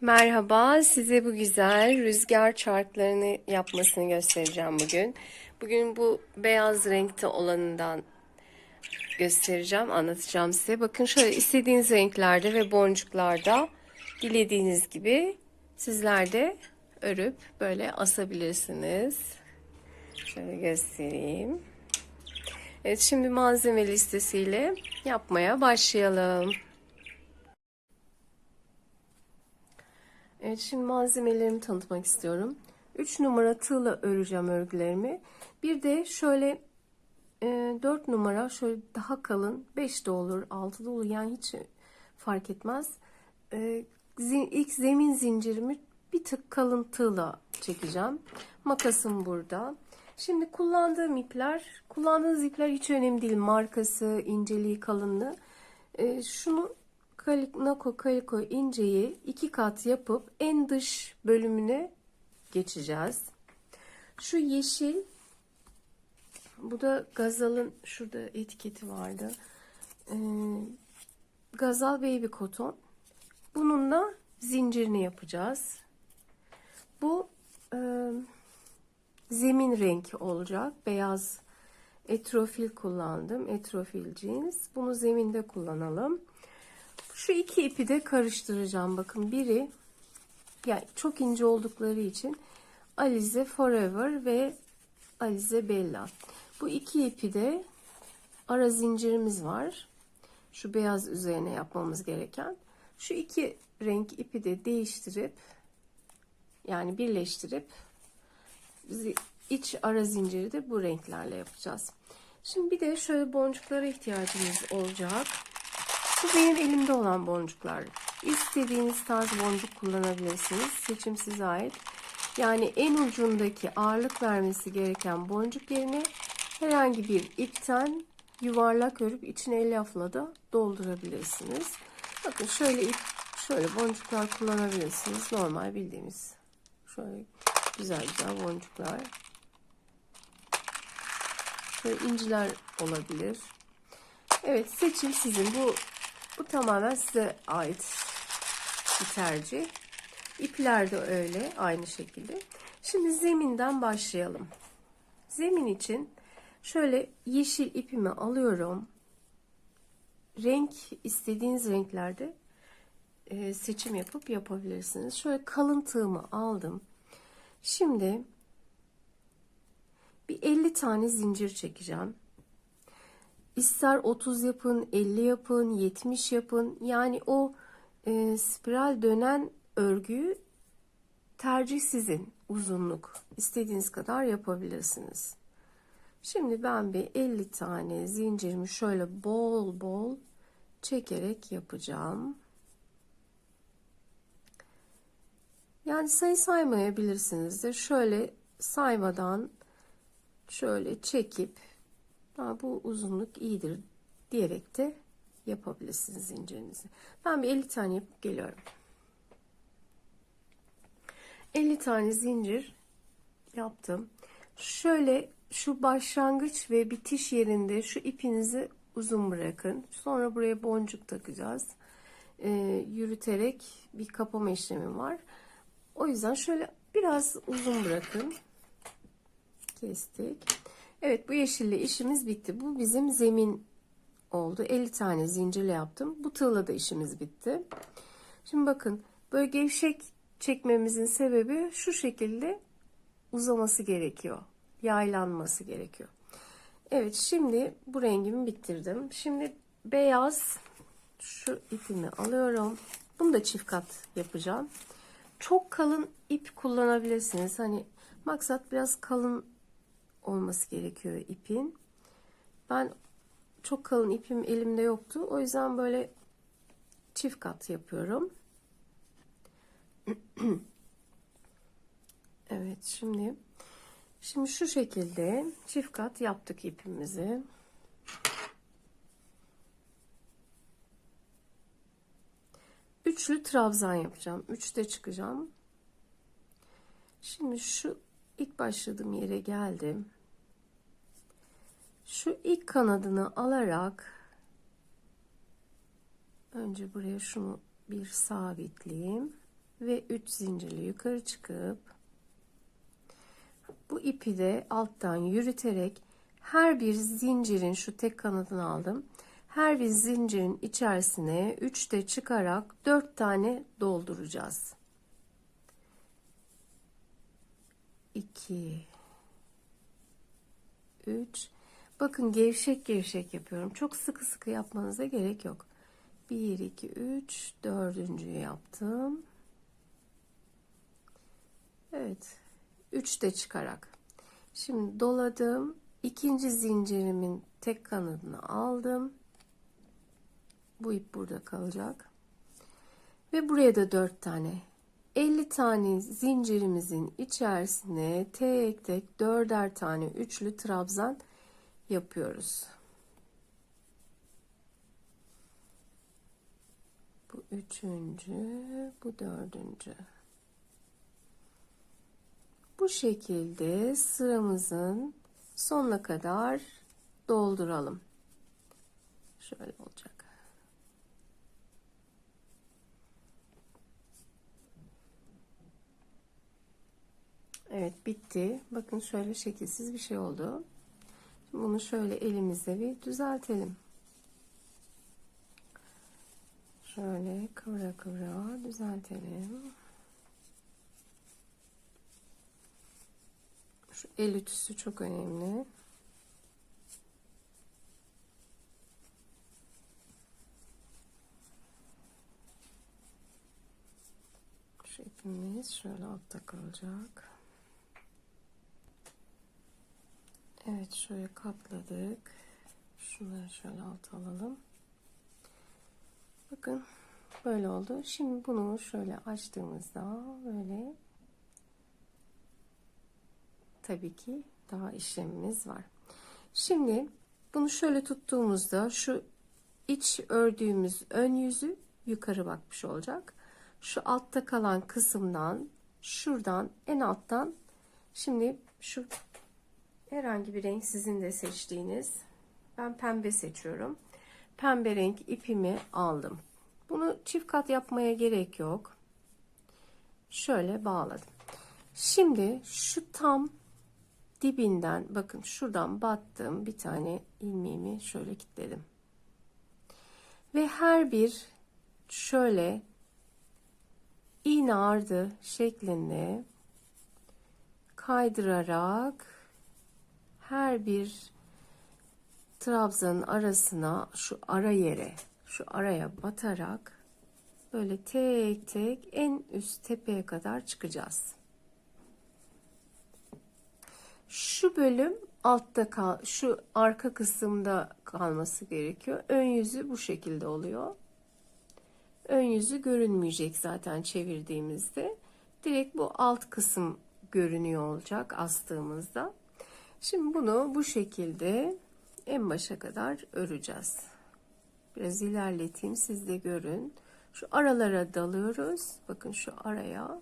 Merhaba, size bu güzel rüzgar çarklarını yapmasını göstereceğim bugün. Bugün bu beyaz renkte olanından göstereceğim, anlatacağım size. Bakın şöyle istediğiniz renklerde ve boncuklarda dilediğiniz gibi sizler de örüp böyle asabilirsiniz. Şöyle göstereyim. Evet, şimdi malzeme listesiyle yapmaya başlayalım. Evet şimdi malzemelerimi tanıtmak istiyorum. 3 numara tığla öreceğim örgülerimi. Bir de şöyle e, 4 numara şöyle daha kalın 5 de olur 6 da olur yani hiç fark etmez. E, ilk zemin zincirimi bir tık kalın tığla çekeceğim. Makasım burada. Şimdi kullandığım ipler, kullandığınız ipler hiç önemli değil. Markası, inceliği, kalınlığı. E, şunu Nako Kaliko inceyi iki kat yapıp en dış bölümüne geçeceğiz. Şu yeşil bu da Gazal'ın şurada etiketi vardı. Ee, Gazal Baby Cotton. Bununla zincirini yapacağız. Bu e, zemin renk olacak. Beyaz etrofil kullandım. Etrofil jeans. Bunu zeminde kullanalım. Şu iki ipi de karıştıracağım. Bakın biri yani çok ince oldukları için Alize Forever ve Alize Bella. Bu iki ipi de ara zincirimiz var. Şu beyaz üzerine yapmamız gereken. Şu iki renk ipi de değiştirip yani birleştirip iç ara zinciri de bu renklerle yapacağız. Şimdi bir de şöyle boncuklara ihtiyacımız olacak. Bu benim elimde olan boncuklar. İstediğiniz tarz boncuk kullanabilirsiniz. Seçim size ait. Yani en ucundaki ağırlık vermesi gereken boncuk yerine herhangi bir ipten yuvarlak örüp içine elyafla da doldurabilirsiniz. Bakın şöyle ip, şöyle boncuklar kullanabilirsiniz. Normal bildiğimiz şöyle güzel güzel boncuklar. Şöyle inciler olabilir. Evet seçim sizin. Bu bu tamamen size ait bir tercih. İpler de öyle aynı şekilde. Şimdi zeminden başlayalım. Zemin için şöyle yeşil ipimi alıyorum. Renk istediğiniz renklerde e, seçim yapıp yapabilirsiniz. Şöyle kalın tığımı aldım. Şimdi bir 50 tane zincir çekeceğim. İster 30 yapın, 50 yapın, 70 yapın. Yani o e, spiral dönen örgüyü tercih sizin uzunluk. istediğiniz kadar yapabilirsiniz. Şimdi ben bir 50 tane zincirimi şöyle bol bol çekerek yapacağım. Yani sayı saymayabilirsiniz de şöyle saymadan şöyle çekip Ha, bu uzunluk iyidir diyerek de yapabilirsiniz zincirinizi. Ben bir 50 tane yapıp geliyorum. 50 tane zincir yaptım. Şöyle şu başlangıç ve bitiş yerinde şu ipinizi uzun bırakın. Sonra buraya boncuk takacağız. Ee, yürüterek bir kapama işlemi var. O yüzden şöyle biraz uzun bırakın. Kestik. Evet bu yeşille işimiz bitti. Bu bizim zemin oldu. 50 tane zincirle yaptım. Bu tığla da işimiz bitti. Şimdi bakın böyle gevşek çekmemizin sebebi şu şekilde uzaması gerekiyor. Yaylanması gerekiyor. Evet şimdi bu rengimi bitirdim. Şimdi beyaz şu ipimi alıyorum. Bunu da çift kat yapacağım. Çok kalın ip kullanabilirsiniz. Hani maksat biraz kalın olması gerekiyor ipin. Ben çok kalın ipim elimde yoktu. O yüzden böyle çift kat yapıyorum. evet şimdi şimdi şu şekilde çift kat yaptık ipimizi. Üçlü trabzan yapacağım. Üçte çıkacağım. Şimdi şu ilk başladığım yere geldim. Şu ilk kanadını alarak önce buraya şunu bir sabitleyeyim. ve 3 zincirli yukarı çıkıp bu ipi de alttan yürüterek her bir zincirin şu tek kanadını aldım. Her bir zincirin içerisine 3 de çıkarak 4 tane dolduracağız. 2 3 Bakın gevşek gevşek yapıyorum. Çok sıkı sıkı yapmanıza gerek yok. 1 2 3 dördüncüyü yaptım. Evet. 3 de çıkarak. Şimdi doladım. İkinci zincirimin tek kanadını aldım. Bu ip burada kalacak. Ve buraya da 4 tane 50 tane zincirimizin içerisine tek tek dörder tane üçlü trabzan yapıyoruz. Bu üçüncü, bu dördüncü. Bu şekilde sıramızın sonuna kadar dolduralım. Şöyle olacak. Evet bitti. Bakın şöyle şekilsiz bir şey oldu. Bunu şöyle elimizle bir düzeltelim. Şöyle kıvıra kıvıra düzeltelim. Şu el ütüsü çok önemli. Şu ipimiz şöyle altta kalacak. Evet şöyle katladık. Şunları şöyle alt alalım. Bakın böyle oldu. Şimdi bunu şöyle açtığımızda böyle tabii ki daha işlemimiz var. Şimdi bunu şöyle tuttuğumuzda şu iç ördüğümüz ön yüzü yukarı bakmış olacak. Şu altta kalan kısımdan şuradan en alttan şimdi şu herhangi bir renk sizin de seçtiğiniz. Ben pembe seçiyorum. Pembe renk ipimi aldım. Bunu çift kat yapmaya gerek yok. Şöyle bağladım. Şimdi şu tam dibinden bakın şuradan battım bir tane ilmeğimi şöyle kilitledim. Ve her bir şöyle iğne ardı şeklinde kaydırarak her bir trabzanın arasına şu ara yere şu araya batarak böyle tek tek en üst tepeye kadar çıkacağız. Şu bölüm altta kal şu arka kısımda kalması gerekiyor. Ön yüzü bu şekilde oluyor. Ön yüzü görünmeyecek zaten çevirdiğimizde. Direkt bu alt kısım görünüyor olacak astığımızda. Şimdi bunu bu şekilde en başa kadar öreceğiz. Biraz ilerleteyim siz de görün. Şu aralara dalıyoruz. Bakın şu araya.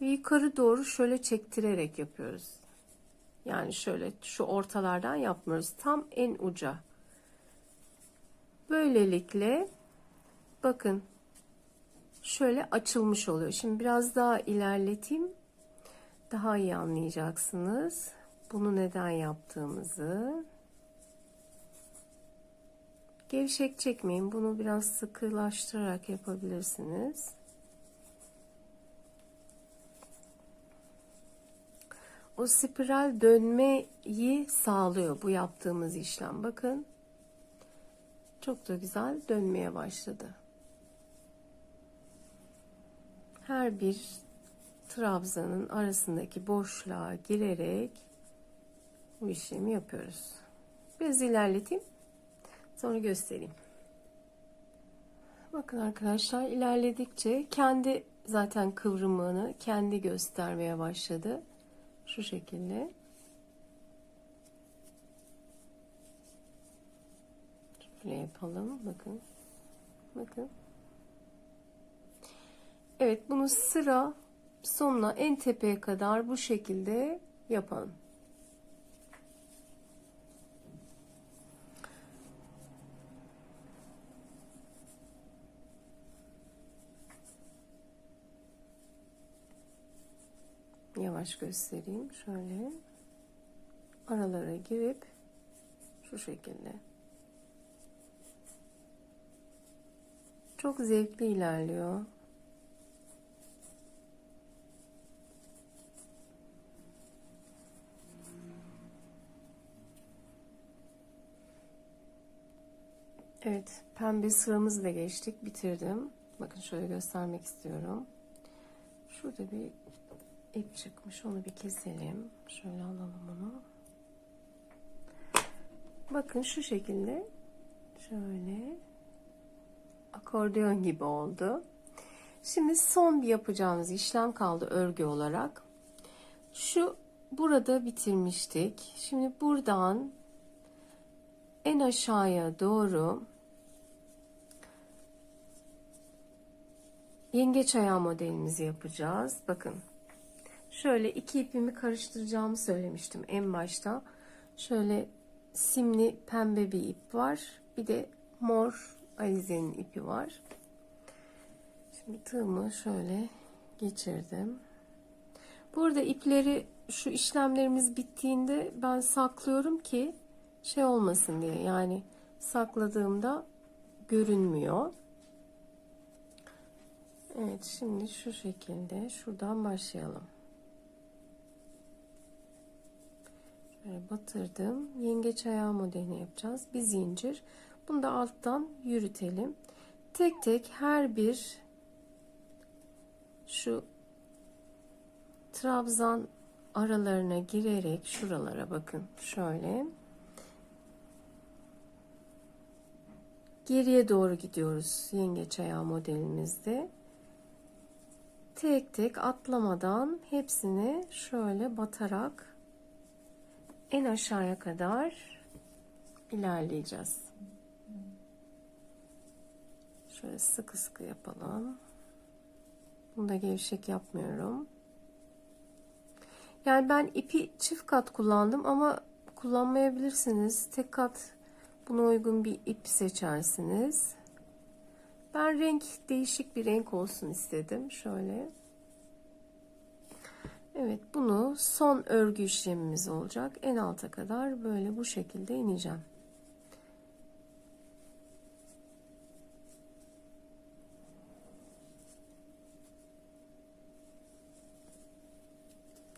Ve yukarı doğru şöyle çektirerek yapıyoruz. Yani şöyle şu ortalardan yapmıyoruz. Tam en uca. Böylelikle bakın şöyle açılmış oluyor. Şimdi biraz daha ilerleteyim. Daha iyi anlayacaksınız bunu neden yaptığımızı. Gevşek çekmeyin. Bunu biraz sıkılaştırarak yapabilirsiniz. O spiral dönmeyi sağlıyor bu yaptığımız işlem. Bakın. Çok da güzel dönmeye başladı. Her bir trabzanın arasındaki boşluğa girerek bu işlemi yapıyoruz. Biraz ilerleteyim. Sonra göstereyim. Bakın arkadaşlar ilerledikçe kendi zaten kıvrımını kendi göstermeye başladı. Şu şekilde. Şöyle yapalım. Bakın. Bakın. Evet bunu sıra sonuna en tepeye kadar bu şekilde yapalım. Yavaş göstereyim. Şöyle aralara girip şu şekilde. Çok zevkli ilerliyor. Evet, pembe sıramızı da geçtik, bitirdim. Bakın şöyle göstermek istiyorum. Şurada bir ip çıkmış, onu bir keselim. Şöyle alalım onu. Bakın şu şekilde, şöyle akordeon gibi oldu. Şimdi son bir yapacağımız işlem kaldı örgü olarak. Şu burada bitirmiştik. Şimdi buradan en aşağıya doğru yengeç ayağı modelimizi yapacağız. Bakın şöyle iki ipimi karıştıracağımı söylemiştim en başta. Şöyle simli pembe bir ip var. Bir de mor alizenin ipi var. Şimdi tığımı şöyle geçirdim. Burada ipleri şu işlemlerimiz bittiğinde ben saklıyorum ki şey olmasın diye yani sakladığımda görünmüyor. Evet şimdi şu şekilde şuradan başlayalım. Şöyle batırdım. Yengeç ayağı modelini yapacağız. Bir zincir. Bunu da alttan yürütelim. Tek tek her bir şu trabzan aralarına girerek şuralara bakın şöyle geriye doğru gidiyoruz yengeç ayağı modelimizde tek tek atlamadan hepsini şöyle batarak en aşağıya kadar ilerleyeceğiz. Şöyle sıkı sıkı yapalım. Bunu da gevşek yapmıyorum. Yani ben ipi çift kat kullandım ama kullanmayabilirsiniz. Tek kat buna uygun bir ip seçersiniz. Ben renk değişik bir renk olsun istedim. Şöyle. Evet bunu son örgü işlemimiz olacak. En alta kadar böyle bu şekilde ineceğim.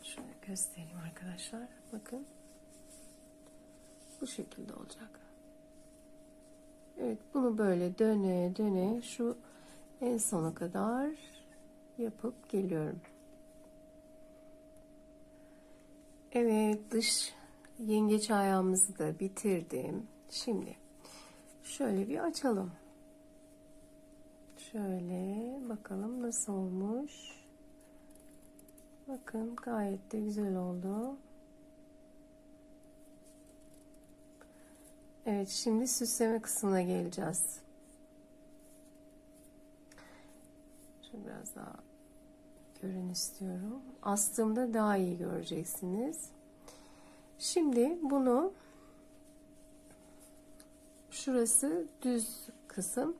Şöyle göstereyim arkadaşlar. Bakın. Bu şekilde olacak. Evet bunu böyle döne döne şu en sona kadar yapıp geliyorum. Evet dış yengeç ayağımızı da bitirdim. Şimdi şöyle bir açalım. Şöyle bakalım nasıl olmuş. Bakın gayet de güzel oldu. Evet şimdi süsleme kısmına geleceğiz. Şöyle biraz daha görün istiyorum. Astığımda daha iyi göreceksiniz. Şimdi bunu şurası düz kısım.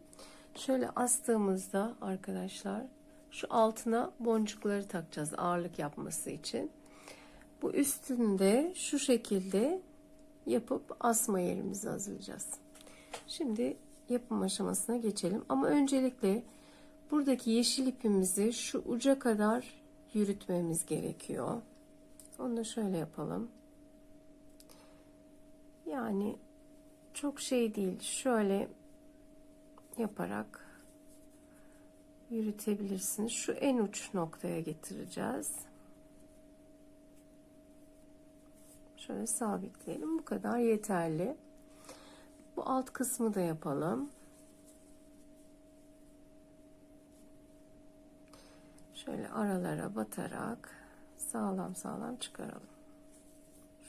Şöyle astığımızda arkadaşlar şu altına boncukları takacağız ağırlık yapması için. Bu üstünde şu şekilde yapıp asma yerimizi hazırlayacağız. Şimdi yapım aşamasına geçelim. Ama öncelikle buradaki yeşil ipimizi şu uca kadar yürütmemiz gerekiyor. Onu da şöyle yapalım. Yani çok şey değil. Şöyle yaparak yürütebilirsiniz. Şu en uç noktaya getireceğiz. Şöyle sabitleyelim. Bu kadar yeterli. Bu alt kısmı da yapalım. Şöyle aralara batarak sağlam sağlam çıkaralım.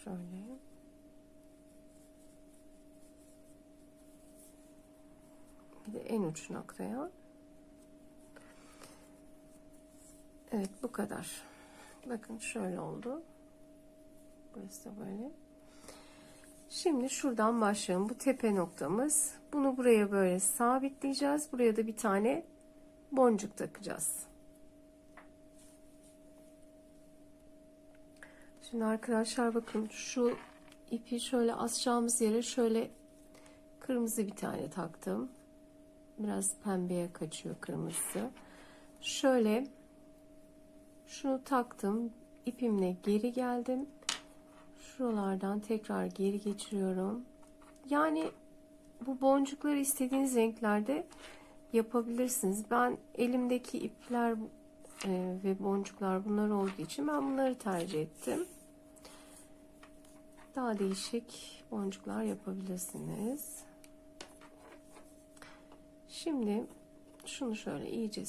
Şöyle. Bir de en uç noktaya. Evet bu kadar. Bakın şöyle oldu. Burası da böyle. Şimdi şuradan başlayalım. Bu tepe noktamız. Bunu buraya böyle sabitleyeceğiz. Buraya da bir tane boncuk takacağız. Şimdi arkadaşlar bakın şu ipi şöyle asacağımız yere şöyle kırmızı bir tane taktım. Biraz pembeye kaçıyor kırmızısı. Şöyle şunu taktım. ipimle geri geldim. Şuralardan tekrar geri geçiriyorum. Yani bu boncukları istediğiniz renklerde yapabilirsiniz. Ben elimdeki ipler e, ve boncuklar bunlar olduğu için ben bunları tercih ettim. Daha değişik boncuklar yapabilirsiniz. Şimdi şunu şöyle iyice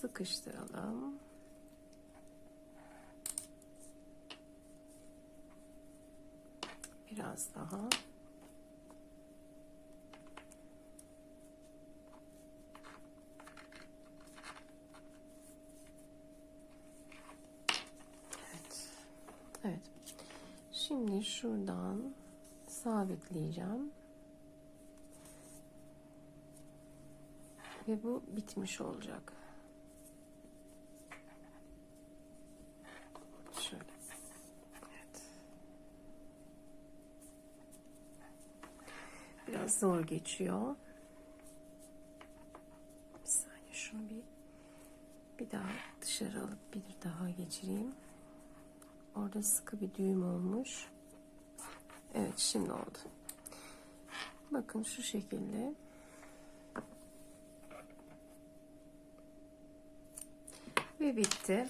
sıkıştıralım. Biraz daha. Evet. Evet. Şimdi şuradan sabitleyeceğim. Ve bu bitmiş olacak. Şöyle. Evet. Biraz zor geçiyor. Bir saniye şunu bir bir daha dışarı alıp bir daha geçireyim. Orada sıkı bir düğüm olmuş. Evet şimdi oldu. Bakın şu şekilde. Ve bitti.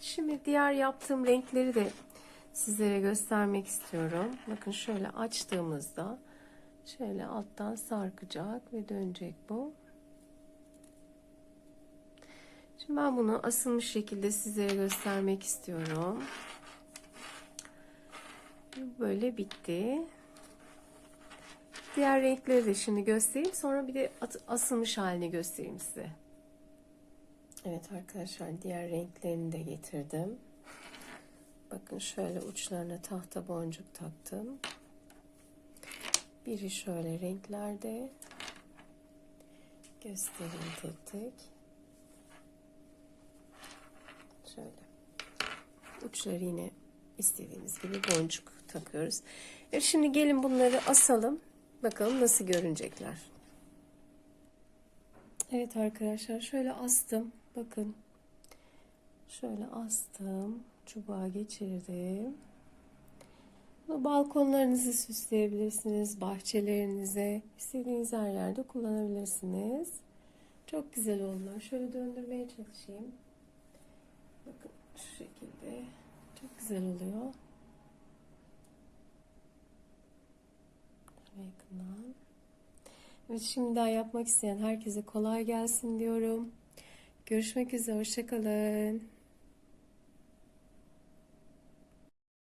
Şimdi diğer yaptığım renkleri de sizlere göstermek istiyorum. Bakın şöyle açtığımızda şöyle alttan sarkacak ve dönecek bu. Şimdi ben bunu asılmış şekilde sizlere göstermek istiyorum. Böyle bitti. Diğer renkleri de şimdi göstereyim. Sonra bir de asılmış halini göstereyim size. Evet arkadaşlar diğer renklerini de getirdim. Bakın şöyle uçlarına tahta boncuk taktım. Biri şöyle renklerde. Göstereyim tek tek. Şöyle. Uçları yine istediğimiz gibi boncuk takıyoruz. Evet şimdi gelin bunları asalım. Bakalım nasıl görünecekler. Evet arkadaşlar şöyle astım. Bakın. Şöyle astım. Çubuğa geçirdim. Bunu balkonlarınızı süsleyebilirsiniz. Bahçelerinize, istediğiniz her yerde kullanabilirsiniz. Çok güzel oldular. Şöyle döndürmeye çalışayım. Bakın şu şekilde. Çok güzel oluyor. Şöyle yakından. Evet şimdiden yapmak isteyen herkese kolay gelsin diyorum. Görüşmek üzere. Hoşçakalın.